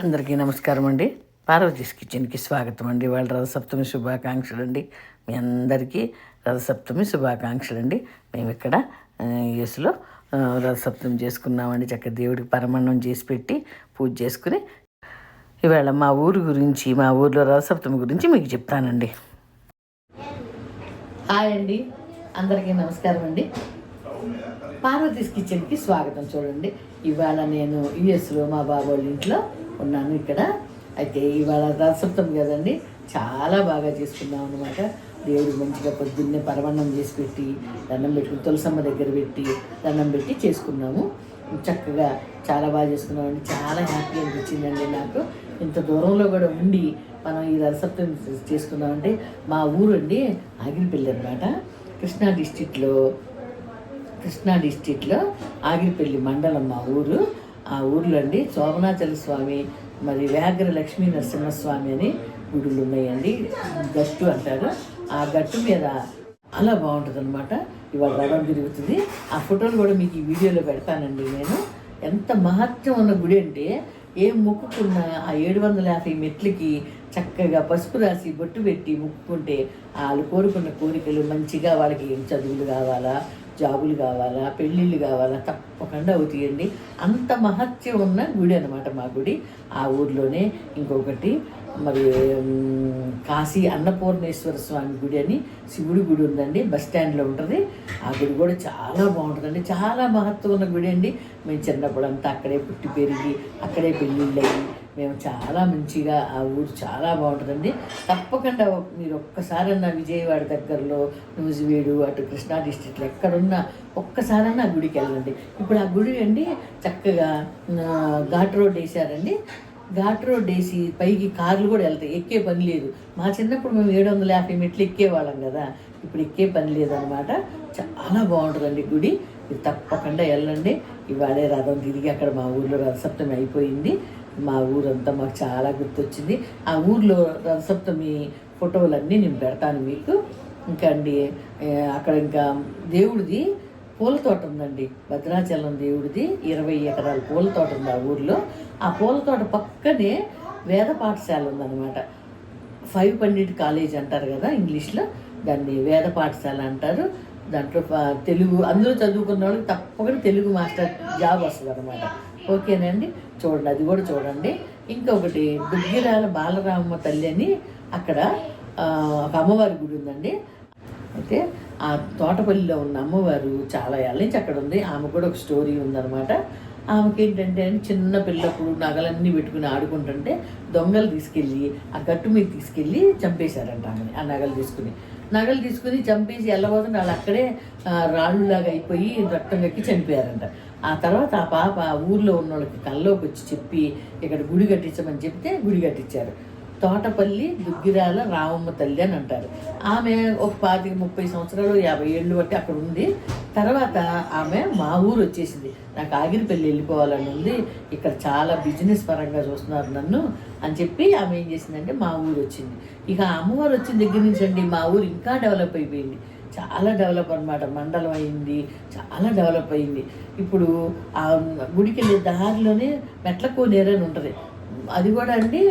అందరికీ నమస్కారం అండి. పార్వతీస్ కిచెన్కి స్వాగతం అండి. వాళ్ళ రథసప్తమి శుభాకాంక్షలు అండి. మీ అందరికీ రథసప్తమి శుభాకాంక్షలు అండి. మేము ఇక్కడ యుఎస్లో రథసప్తమి చేసుకున్నామండి. చక్కగా దేవుడికి పరమాన్నం చేసి పెట్టి పూజ చేసుకుని ఇవాళ మా ఊరు గురించి మా ఊర్లో రథసప్తమి గురించి మీకు చెప్తానండి. హాయ్ అండి. అందరికీ నమస్కారం అండి. పార్వతీస్ కిచెన్కి స్వాగతం చూడండి. ఇవాళ నేను యుఎస్లో మా బాబోళ్ళ వాళ్ళ ఇంట్లో ఉన్నాను ఇక్కడ. అయితే ఇవాళ రసప్తం కదండి చాలా బాగా చేసుకున్నాం అనమాట దేవుడు మంచిగా పొద్దున్నే పరవన్నం చేసి పెట్టి దండం పెట్టుకుని తులసమ్మ దగ్గర పెట్టి దండం పెట్టి చేసుకున్నాము. చక్కగా చాలా బాగా చేసుకున్నామండి. చాలా హ్యాపీ అనిపించిందండి నాకు. ఇంత దూరంలో కూడా ఉండి మనం ఈ రసప్తం చేసుకున్నామంటే మా ఊరు అండి ఆగిరిపల్లి అనమాట కృష్ణా డిస్టిక్లో కృష్ణా డిస్టిక్లో ఆగిరిపల్లి మండలం మా ఊరు. ఆ ఊర్లో అండి శోభనాచల స్వామి మరి వ్యాఘ్ర లక్ష్మీ నరసింహస్వామి అని గుడులు ఉన్నాయండి గట్టు అంటారు. ఆ గట్టు మీద అలా బాగుంటుంది అనమాట ఇవాళ రథం తిరుగుతుంది ఆ ఫోటోలు కూడా మీకు ఈ వీడియోలో పెడతానండి నేను. ఎంత మహత్యం ఉన్న గుడి అంటే ఏం మొక్కుకున్న ఆ ఏడు వందల యాభై మెట్లకి చక్కగా పసుపు రాసి బొట్టు పెట్టి మొక్కుకుంటే వాళ్ళు కోరుకున్న కోరికలు మంచిగా వాళ్ళకి ఏం చదువులు కావాలా? జాబులు కావాలా పెళ్ళిళ్ళు కావాలా తప్పకుండా అవుతాయండి అంత మహత్యం ఉన్న గుడి అనమాట మా గుడి. ఆ ఊర్లోనే ఇంకొకటి మరి కాశీ అన్నపూర్ణేశ్వర స్వామి గుడి అని శివుడి గుడి ఉందండి. బస్ స్టాండ్లో ఉంటుంది. ఆ గుడి కూడా చాలా బాగుంటుందండి. చాలా మహత్వం ఉన్న గుడి అండి. మేము చిన్నప్పుడు అంతా అక్కడే పుట్టి పెరిగి అక్కడే పెళ్ళిళ్ళు అయ్యి మేము చాలా మంచిగా ఆ ఊరు చాలా బాగుంటుందండి. తప్పకుండా మీరు ఒక్కసారన్నా విజయవాడ దగ్గరలో నూజివీడు అటు కృష్ణా డిస్టిక్లో ఎక్కడున్నా ఒక్కసారన్నా ఆ గుడికి వెళ్ళండి. ఇప్పుడు ఆ గుడి అండి చక్కగా ఘాట్ రోడ్ వేశారండి. ఘాట్ రోడ్ వేసి పైకి కార్లు కూడా వెళ్తాయి. ఎక్కే పని లేదు. మా చిన్నప్పుడు మేము ఏడు వందల యాభై మెట్లు ఎక్కేవాళ్ళం కదా. ఇప్పుడు ఎక్కే పని లేదనమాట చాలా బాగుంటుందండి గుడి. మీరు తప్పకుండా వెళ్ళండి. ఇవాళే రథం తిరిగి అక్కడ మా ఊళ్ళో రథసప్తమి అయిపోయింది. మా ఊరంతా మాకు చాలా గుర్తొచ్చింది. ఆ ఊర్లో రథసప్తమి ఫోటోలన్నీ నేను పెడతాను మీకు. ఇంకా అండి అక్కడ ఇంకా దేవుడిది పూల తోట ఉందండి. భద్రాచలం దేవుడిది ఇరవై ఎకరాల పూల తోట ఉంది ఆ ఊర్లో. ఆ పూల తోట పక్కనే వేద పాఠశాల ఉందన్నమాట. ఫైవ్ పండిట్ కాలేజ్ అంటారు కదా ఇంగ్లీష్లో. దాన్ని వేద పాఠశాల అంటారు. దాంట్లో తెలుగు అందరూ చదువుకున్న వాళ్ళకి తప్పకుండా తెలుగు మాస్టర్ జాబ్ వస్తుంది అనమాట ఓకేనండి. చూడండి అది కూడా చూడండి. ఇంకొకటి దుగ్గిరాల బాలరామ తల్లి అని అక్కడ ఒక అమ్మవారి గుడి ఉందండి. అయితే ఆ తోటపల్లిలో ఉన్న అమ్మవారు చాలా ఏళ్ళ నుంచి అక్కడ ఉంది. ఆమె కూడా ఒక స్టోరీ ఉందన్నమాట. ఆమెకి ఏంటంటే చిన్న పిల్లప్పుడు నగలన్నీ పెట్టుకుని ఆడుకుంటుంటే దొంగలు తీసుకెళ్ళి ఆ గట్టు మీద తీసుకెళ్ళి చంపేశారంట ఆమెని ఆ నగలు తీసుకుని. నగలు తీసుకుని చంపేసి వెళ్ళబోతుంటే వాళ్ళు అక్కడే రాళ్ళులాగా అయిపోయి రక్తం కక్కి చనిపోయారంట. ఆ తర్వాత ఆ పాప ఊర్లో ఉన్న వాళ్ళకి కల్లోకి వచ్చి చెప్పి ఇక్కడ గుడి కట్టించమని చెప్తే గుడి కట్టించారు. తోటపల్లి దుగ్గిరాల రామమ్మ తల్లి అని అంటారు. ఆమె ఒక పాతిక ముప్పై సంవత్సరాలు యాభై ఏళ్ళు బట్టి అక్కడ ఉంది తర్వాత ఆమె మా ఊరు వచ్చేసింది. నాకు ఆగిరిపల్లి వెళ్ళిపోవాలని ఉంది. ఇక్కడ చాలా బిజినెస్ పరంగా చూస్తున్నారు నన్ను అని చెప్పి ఆమె ఏం చేసిందంటే మా ఊరు వచ్చింది. ఇక అమ్మవారు వచ్చిన దగ్గర నుంచి అండి మా ఊరు ఇంకా డెవలప్ అయిపోయింది. చాలా డెవలప్ అనమాట మండలం అయింది చాలా డెవలప్ అయింది. ఇప్పుడు ఆ గుడికి వెళ్ళే దారిలోనే మెట్ల కోనేరు అని ఉంటుంది. అది కూడా అండి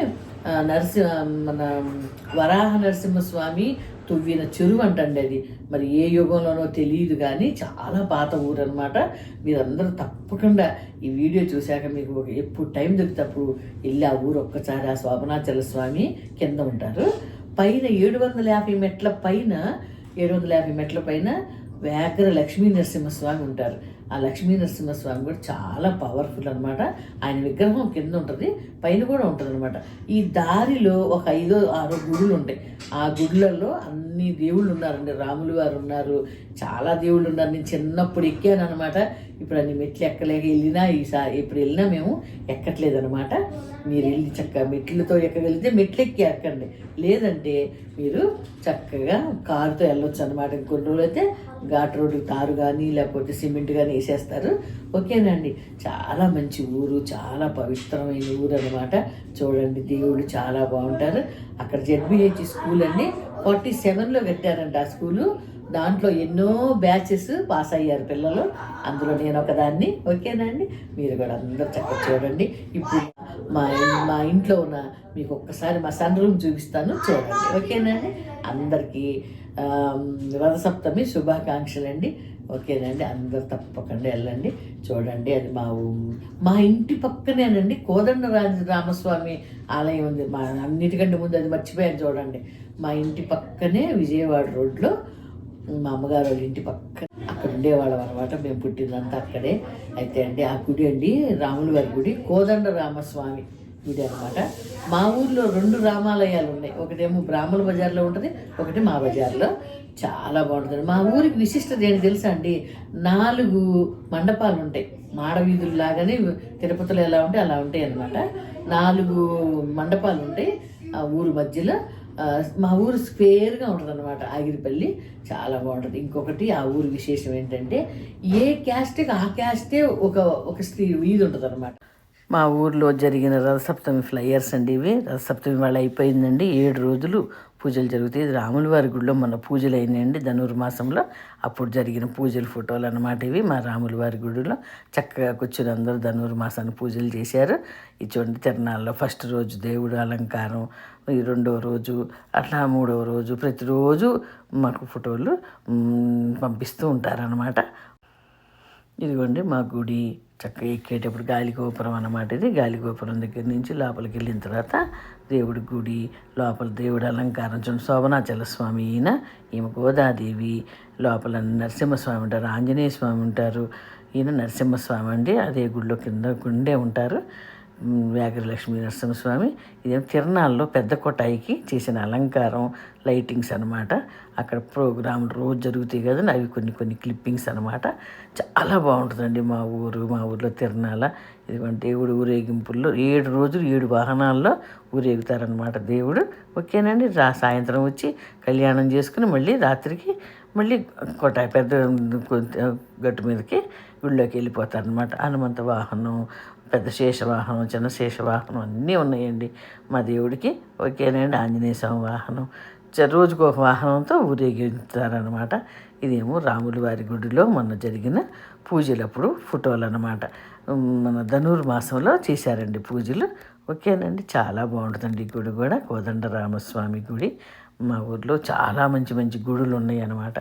నరసింహ మన వరాహ నరసింహస్వామి తువ్విన చెరువు అంటండి అది. మరి ఏ యుగంలోనో తెలియదు కానీ చాలా పాత ఊరు అనమాట మీరందరూ తప్పకుండా ఈ వీడియో చూశాక మీకు ఒక ఎప్పుడు టైం దొరికితే అప్పుడు వెళ్ళి ఆ ఊరు ఒక్కసారి ఆ శోభనాచల స్వామి కింద ఉంటారు. పైన ఏడు వందల యాభై మెట్ల పైన ఏడు వందల యాభై మెట్ల పైన వ్యాఘ్ర లక్ష్మీ నరసింహస్వామి ఉంటారు. ఆ లక్ష్మీ నరసింహస్వామి కూడా చాలా పవర్ఫుల్ అనమాట ఆయన విగ్రహం కింద ఉంటుంది పైన కూడా ఉంటుంది అనమాట ఈ దారిలో ఒక ఐదో ఆరో గుడులు ఉంటాయి. ఆ గుడులలో అన్ని దేవుళ్ళు ఉన్నారండి. రాములు వారు ఉన్నారు. చాలా దేవుళ్ళు ఉన్నారు. నేను చిన్నప్పుడు ఎక్కాను అనమాట ఇప్పుడు అన్ని మెట్లు ఎక్కలేక వెళ్ళినా ఈసారి ఇప్పుడు వెళ్ళినా మేము ఎక్కట్లేదు అనమాట మీరు వెళ్ళి చక్కగా మెట్లతో ఎక్కగలిగితే మెట్లు ఎక్కి ఎక్కండి. లేదంటే మీరు చక్కగా కారుతో వెళ్ళొచ్చు అనమాట ఇంకొన్ని రోజులు అయితే ఘాట్ రోడ్డు తారు కానీ లేకపోతే సిమెంట్ కానీ వేసేస్తారు. ఓకేనండి చాలా మంచి ఊరు చాలా పవిత్రమైన ఊరు అనమాట చూడండి దేవుళ్ళు చాలా బాగుంటారు. అక్కడ జెడ్బిహెచ్ స్కూల్ అండి ఫార్టీ సెవెన్లో పెట్టారంట ఆ స్కూలు. దాంట్లో ఎన్నో బ్యాచెస్ పాస్ అయ్యారు పిల్లలు. అందులో నేను ఒకదాన్ని. ఓకేనా అండి మీరు కూడా అందరూ చక్కగా చూడండి. ఇప్పుడు మా మా ఇంట్లో ఉన్న మీకు ఒక్కసారి మా సన్ రూమ్ చూపిస్తాను. చూడండి. ఓకేనండి? అందరికీ ఆమ్, రథసప్తమి శుభాకాంక్షలండి. ఓకేనండి? అందరు తప్పకుండా వెళ్ళండి. చూడండి అది మా ఊ- మా ఇంటి పక్కనేనండి. కోదండరాజ రామస్వామి ఆలయం ఉంది. మా అన్నిటికంటే ముందు అది మర్చిపోయాను చూడండి. మా ఇంటి పక్కనే విజయవాడ రోడ్లో మా అమ్మగారు వాళ్ళ ఇంటి పక్కన అక్కడ ఉండేవాళ్ళం అనమాట మేము పుట్టిందంతా అక్కడే. అయితే అండి ఆ గుడి అండి రాములు గారి గుడి కోదండ రామస్వామి గుడి అనమాట మా ఊర్లో రెండు రామాలయాలు ఉన్నాయి. ఒకటేమో బ్రాహ్మణ బజార్లో ఉంటుంది ఒకటి మా బజార్లో. చాలా బాగుంటుంది. మా ఊరికి విశిష్టత ఏంటి తెలుసా అండి? నాలుగు మండపాలు ఉంటాయి. మాడవీధులు లాగానే తిరుపతిలో ఎలా ఉంటాయి అలా ఉంటాయి అన్నమాట. నాలుగు మండపాలు ఉంటాయి ఆ ఊరు మధ్యలో. మా ఊరు స్క్వేర్గా ఉంటుంది అనమాట ఆగిరిపల్లి చాలా బాగుంటుంది. ఇంకొకటి ఆ ఊరు విశేషం ఏంటంటే ఏ క్యాస్ట్కి ఆ క్యాస్టే ఒక ఒక స్త్రీ వీధి ఉంటుంది అనమాట మా ఊర్లో జరిగిన రథసప్తమి ఫ్లయర్స్ అండి ఇవి. రథసప్తమి వాళ్ళ అయిపోయిందండి. ఏడు రోజులు పూజలు జరుగుతాయి. ఇది రాముల వారి గుడిలో మన పూజలు అయినాయండి. ధనుర్మాసంలో అప్పుడు జరిగిన పూజల ఫోటోలు అన్నమాట ఇవి. మా రాముల వారి గుడిలో చక్కగా కూర్చుని అందరూ ధనుర్మాసాన్ని పూజలు చేశారు. ఈ చూడండి తిరణాల్లో ఫస్ట్ రోజు దేవుడు అలంకారం ఈ రెండో రోజు అట్లా మూడవ రోజు ప్రతిరోజు మాకు ఫోటోలు పంపిస్తూ ఉంటారనమాట ఇదిగోండి మా గుడి చక్కగా ఎక్కేటప్పుడు గాలి గోపురం అన్నమాట ఇది. గాలి గోపురం దగ్గర నుంచి లోపలికి వెళ్ళిన తర్వాత దేవుడి గుడి లోపల దేవుడి అలంకారం చూడండి. శోభనాచల స్వామి ఈయన ఈమె గోదాదేవి లోపల నరసింహస్వామి ఉంటారు ఆంజనేయ స్వామి ఉంటారు. ఈయన నరసింహస్వామి అండి. అదే గుడిలో కింద గుండే ఉంటారు. వ్యాఘ్రలక్ష్మీ నరసింహస్వామి. ఇదేం తిరణాల్లో పెద్ద కొటాయికి చేసిన అలంకారం లైటింగ్స్ అనమాట అక్కడ ప్రోగ్రాంలు రోజు జరుగుతాయి కదండి అవి కొన్ని కొన్ని క్లిప్పింగ్స్ అనమాట చాలా బాగుంటుందండి మా ఊరు మా ఊర్లో తిరణాల ఇదిగోండి దేవుడు ఊరేగింపుల్లో ఏడు రోజులు ఏడు వాహనాల్లో ఊరేగుతారనమాట దేవుడు. ఓకేనండి రా సాయంత్రం వచ్చి కళ్యాణం చేసుకుని మళ్ళీ రాత్రికి మళ్ళీ కొటాయి పెద్ద గట్టు మీదకి గుళ్ళోకి వెళ్ళిపోతారనమాట హనుమంత వాహనం పెద్ద శేషవాహనం చిన్న శేషవాహనం అన్నీ ఉన్నాయండి. మా దేవుడికి ఓకేనండి ఆంజనేయ స్వామి వాహనం. చ- రోజుకు ఒక వాహనంతో ఊరేగిస్తారనమాట ఇదేమో రాముల వారి గుడిలో మొన్న జరిగిన పూజలప్పుడు ఫోటోలు అనమాట మన ధనుర్మాసంలో చేశారండి పూజలు. ఓకేనండి చాలా బాగుంటుందండి ఈ గుడి కూడా. కోదండ రామస్వామి గుడి. మా ఊర్లో చాలా మంచి మంచి గుడులు ఉన్నాయి అన్నమాట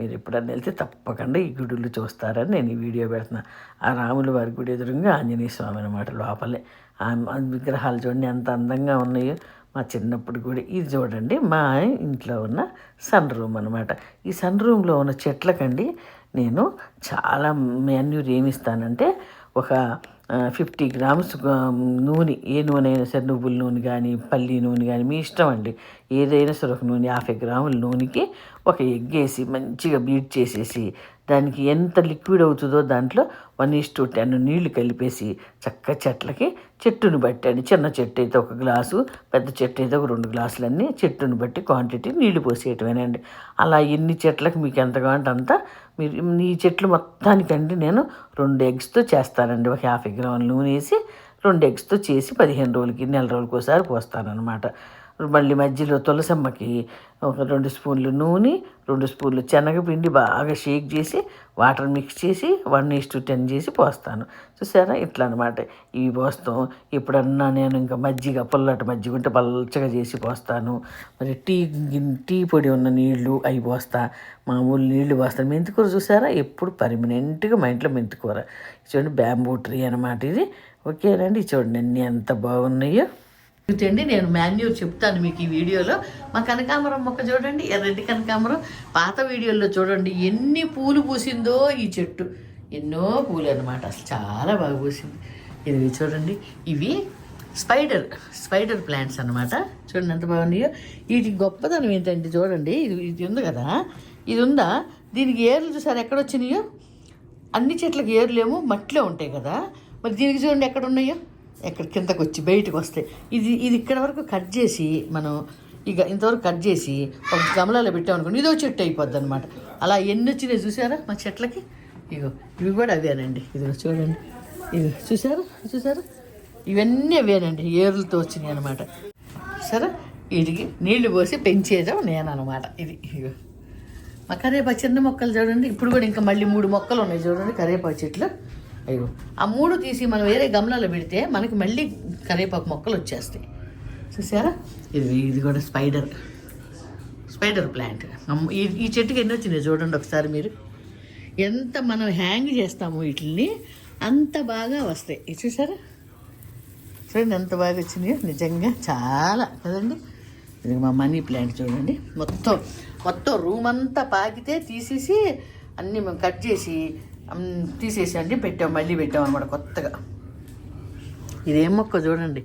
మీరు ఎప్పుడన్నా వెళ్తే తప్పకుండా ఈ గుడులు చూస్తారని నేను ఈ వీడియో పెడుతున్నా. ఆ రాముల వారి గుడి ఎదురుగా ఆంజనేయ స్వామి అనమాట లోపలే. ఆ విగ్రహాలు చూడండి ఎంత అందంగా ఉన్నాయో. మా చిన్నప్పుడు గుడి. ఇది చూడండి మా ఇంట్లో ఉన్న సన్ రూమ్ అనమాట ఈ సన్ రూమ్లో ఉన్న చెట్లకండి నేను చాలా మాన్యూర్ ఏమిస్తానంటే ఒక ఫిఫ్టీ గ్రామ్స్ నూనె ఏ నూనె అయినా సరే నువ్వుల నూనె కానీ పల్లి నూనె కానీ మీ ఇష్టం అండి. ఏదైనా సరే ఒక నూనె యాభై గ్రాముల నూనెకి ఒక ఎగ్ వేసి మంచిగా బీట్ చేసేసి దానికి ఎంత లిక్విడ్ అవుతుందో దాంట్లో వన్ ఈస్ టు టెన్ నీళ్ళు కలిపేసి చక్క చెట్లకి చెట్టును బట్టి చిన్న చెట్టు అయితే ఒక గ్లాసు పెద్ద చెట్టు అయితే ఒక రెండు గ్లాసులన్నీ చెట్టును బట్టి క్వాంటిటీ నీళ్ళు పోసేయటమేనండి. అలా ఎన్ని చెట్లకు మీకు ఎంత కావాలంటే అంత మీరు ఈ చెట్లు మొత్తానికండి నేను రెండు ఎగ్స్తో చేస్తానండి. ఒక యాభై గ్రాముల నూనె వేసి రెండు ఎగ్స్తో చేసి పదిహేను రోజులకి నెల రోజులకి ఒకసారి పోస్తానన్నమాట. మళ్ళీ మధ్యలో తులసమ్మకి ఒక రెండు స్పూన్లు నూనె రెండు స్పూన్లు శనగపిండి బాగా షేక్ చేసి వాటర్ మిక్స్ చేసి వన్ ఈస్ టు టెన్ చేసి పోస్తాను. చూసారా? ఇట్లా అనమాట ఇవి పోస్తాం. ఎప్పుడన్నా నేను ఇంకా మజ్జిగ పుల్లటి మజ్జిగ ఉంటే పల్చగా చేసి పోస్తాను. మరి టీ టీ పొడి ఉన్న నీళ్ళు అవి పోస్తా. మామూలు నీళ్ళు పోస్తాను మెంతికూర చూసారా? ఎప్పుడు పర్మనెంట్గా మా ఇంట్లో మెంతికూర. చూడండి బ్యాంబూ ట్రీ అనమాట ఇది. ఓకేనండి చూడండి అన్నీ ఎంత బాగున్నాయో. చూడండి నేను మాన్యూర్ చెప్తాను మీకు ఈ వీడియోలో. మా కనకాంబరం మొక్క చూడండి ఎర్రటి కనకాంబరం. పాత వీడియోల్లో చూడండి ఎన్ని పూలు పూసిందో ఈ చెట్టు. ఎన్నో పూలు అనమాట అసలు చాలా బాగా పూసింది. ఇది చూడండి ఇవి స్పైడర్ స్పైడర్ ప్లాంట్స్ అనమాట చూడండి ఎంత బాగున్నాయో. ఇది గొప్పదనం ఏంటంటే చూడండి ఇది ఇది ఉంది కదా ఇది ఉందా? దీనికి ఏర్లు చూసారు ఎక్కడ వచ్చినాయో? అన్ని చెట్లకు ఏర్లేమో మట్టిలో ఉంటాయి కదా. మరి దీనికి చూడండి ఎక్కడ ఉన్నాయో? ఎక్కడ కిందకు వచ్చి బయటకు వస్తాయి ఇది ఇది ఇక్కడ వరకు కట్ చేసి మనం ఇక ఇంతవరకు కట్ చేసి ఒక గమలాలో పెట్టామనుకోండి ఇదో చెట్టు అయిపోద్ది అనమాట అలా ఎన్ని వచ్చినాయి చూసారా మా చెట్లకి? ఇగో ఇవి కూడా అవేనండి. ఇదిగో చూడండి. ఇవి చూసారా? చూసారా? ఇవన్నీ అవేనండి. ఏర్లతో వచ్చినాయి అనమాట సరే? వీటికి నీళ్ళు పోసి పెంచేదాం నేను అనమాట ఇది ఇగో మా కరేపా చిన్న మొక్కలు చూడండి. ఇప్పుడు కూడా ఇంకా మళ్ళీ మూడు మొక్కలు ఉన్నాయి చూడండి కరేపా చెట్లు. అయ్యో. ఆ మూడు తీసి మనం వేరే గమలాలో పెడితే మనకి మళ్ళీ కరివేపాకు మొక్కలు వచ్చేస్తాయి. చూసారా? ఇది ఇది కూడా స్పైడర్. Spider plant. ఈ ఈ చెట్టుకి ఎన్ని వచ్చినాయి చూడండి ఒకసారి మీరు. ఎంత మనం హ్యాంగ్ చేస్తామో వీటిని అంత బాగా వస్తాయి. చూసారా? చూడండి ఎంత బాగా వచ్చినాయో. నిజంగా చాలా. కదండి? ఇది మా మనీ ప్లాంట్ చూడండి. మొత్తం మొత్తం రూమ్ అంతా పాకితే తీసేసి అన్నీ మేము కట్ చేసి అమ్, తీసేసి పెట్టాం మళ్ళీ పెట్టాం అనమాట కొత్తగా. ఇదేం మొక్క చూడండి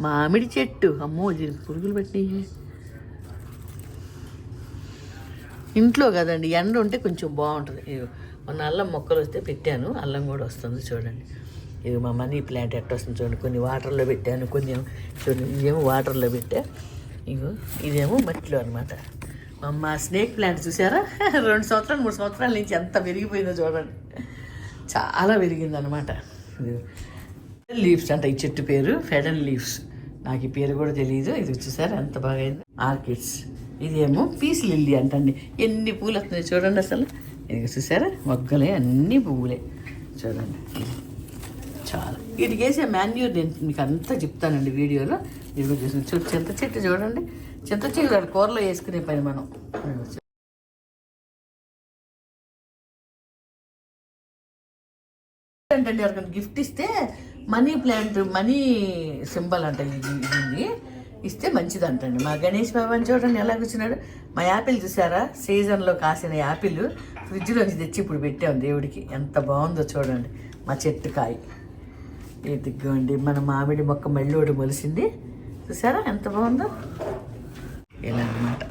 మామిడి చెట్టు. అమ్మో దీని పురుగులు పెట్టి ఇంట్లో కదండి ఎండ ఉంటే కొంచెం బాగుంటుంది. మొన్న అల్లం మొక్కలు వస్తే పెట్టాను అల్లం కూడా వస్తుంది చూడండి. ఇది మా మనీ ప్లాంట్ ఎట్ట వస్తుంది చూడండి కొన్ని వాటర్లో పెట్టాను కొన్ని చూడండి ఇదేమో వాటర్లో పెట్టా. ఇగో ఇదేమో మట్టిలో అనమాట మా స్నేక్ ప్లాంట్ చూసారా? రెండు సంవత్సరాలు మూడు సంవత్సరాల నుంచి ఎంత పెరిగిపోయిందో చూడండి. చాలా పెరిగింది అనమాట లీవ్స్ అంట ఈ చెట్టు పేరు ఫెడల్ లీవ్స్ నాకు ఈ పేరు కూడా తెలియదు ఇది చూసారా ఎంత బాగా అయింది ఆర్కిడ్స్ ఇదేమో పీస్ లిల్లీ అంటండి. ఎన్ని పూలు వస్తున్నాయి చూడండి అసలు. ఇది చూసారా మొగ్గలే అన్ని పువ్వులే. చూడండి. చాలా. వీటికి వేసే మాన్యూర్ నేను మీకు అంతా చెప్తానండి వీడియోలో. మీరు చూసిన చూ చింత చెట్టు చూడండి. చింత చెట్టు కూరలో వేసుకునే పని మనం. అండి ఎవరికైనా గిఫ్ట్ ఇస్తే మనీ ప్లాంట్ మనీ సింబల్ అంట ఇది ఇది ఇస్తే మంచిది అంటండి మా గణేష్ బాబు అని చూడండి ఎలా కూర్చున్నాడు. మా యాపిల్ చూసారా? సీజన్లో కాసిన యాపిల్ ఫ్రిడ్జ్లోంచి తెచ్చి ఇప్పుడు పెట్టాం దేవుడికి. ఎంత బాగుందో చూడండి. మా చెట్టు కాయ. ఇదిగోండి మన మామిడి మొక్క మళ్ళీ ఒకటి మొలిసింది. చూసారా? ఎంత బాగుందో? ఇలా అనమాట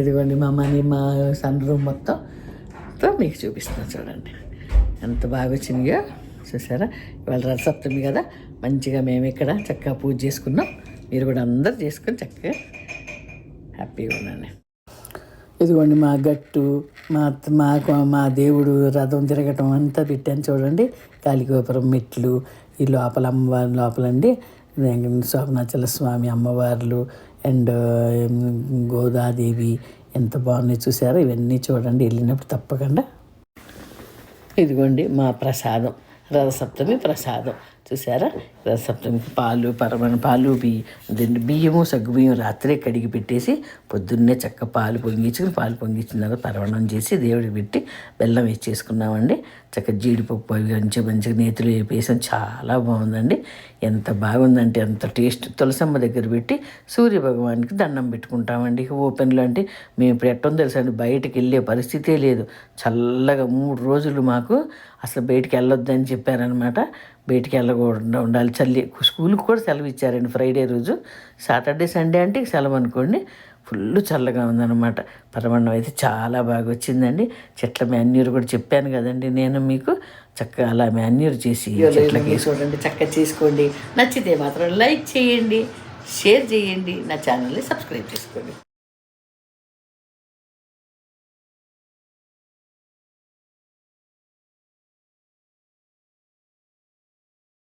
ఇదిగోండి మా మనీ మా సన్ రూమ్ మొత్తం. తో మీకు చూపిస్తాను చూడండి. ఎంత బాగా వచ్చిందిగా? చూసారా? ఇవాళ రథసప్తమి కదా. మంచిగా మేము ఇక్కడ చక్కగా పూజ చేసుకున్నాం. మీరు కూడా అందరు చేసుకొని చక్కగా హ్యాపీగా ఉన్నాను ఇదిగోండి మా గట్టు మా మా మా దేవుడు రథం తిరగటం అంతా పెట్టాను చూడండి. కాళిగోపురం మెట్లు ఈ లోపల అమ్మవారి లోపలండి. శోభనాచల స్వామి అమ్మవార్లు అండ్ గోదాదేవి ఎంత బాగున్నాయి చూసారా? ఇవన్నీ చూడండి వెళ్ళినప్పుడు తప్పకుండా. ఇదిగోండి మా ప్రసాదం రథసప్తమి ప్రసాదం. చూసారా? రథసప్తమికి పాలు పరమణ పాలు బియ్యం అదేంటి బియ్యము సగ్గుబియ్యం రాత్రే కడిగి పెట్టేసి పొద్దున్నే చక్క పాలు పొంగించుకుని పాలు పొంగించిన తర్వాత పరవణం చేసి దేవుడికి పెట్టి బెల్లం వేసేసుకున్నామండి. చక్క జీడిపప్పు అవి మంచిగా మంచిగా నేతిలో వేపేసాం. చాలా బాగుందండి. ఎంత బాగుందంటే ఎంత టేస్ట్ తులసమ్మ దగ్గర పెట్టి సూర్య భగవానికి దండం పెట్టుకుంటామండి. ఓపెన్లో అంటే మేము ఇప్పుడు ఎట్టం తెలుసా అండి బయటకు వెళ్ళే పరిస్థితే లేదు. చల్లగా మూడు రోజులు మాకు అసలు బయటికి వెళ్ళొద్దని చెప్పారనమాట బయటికి వెళ్ళకూడదు ఉండాలి. చల్లి స్కూల్కి కూడా సెలవు ఇచ్చారండి ఫ్రైడే రోజు. సాటర్డే సండే అంటే సెలవు అనుకోండి. ఫుల్ చల్లగా ఉందన్నమాట. పరమాన్నం అయితే చాలా బాగా వచ్చిందండి. చెట్ల మాన్యూర్ కూడా చెప్పాను కదండి నేను మీకు. చక్కగా అలా మాన్యూర్ చేసి చెట్లకి చూడండి చక్కగా చేసుకోండి. నచ్చితే మాత్రం లైక్ చేయండి షేర్ చేయండి. నా ఛానల్ని సబ్స్క్రైబ్ చేసుకోండి.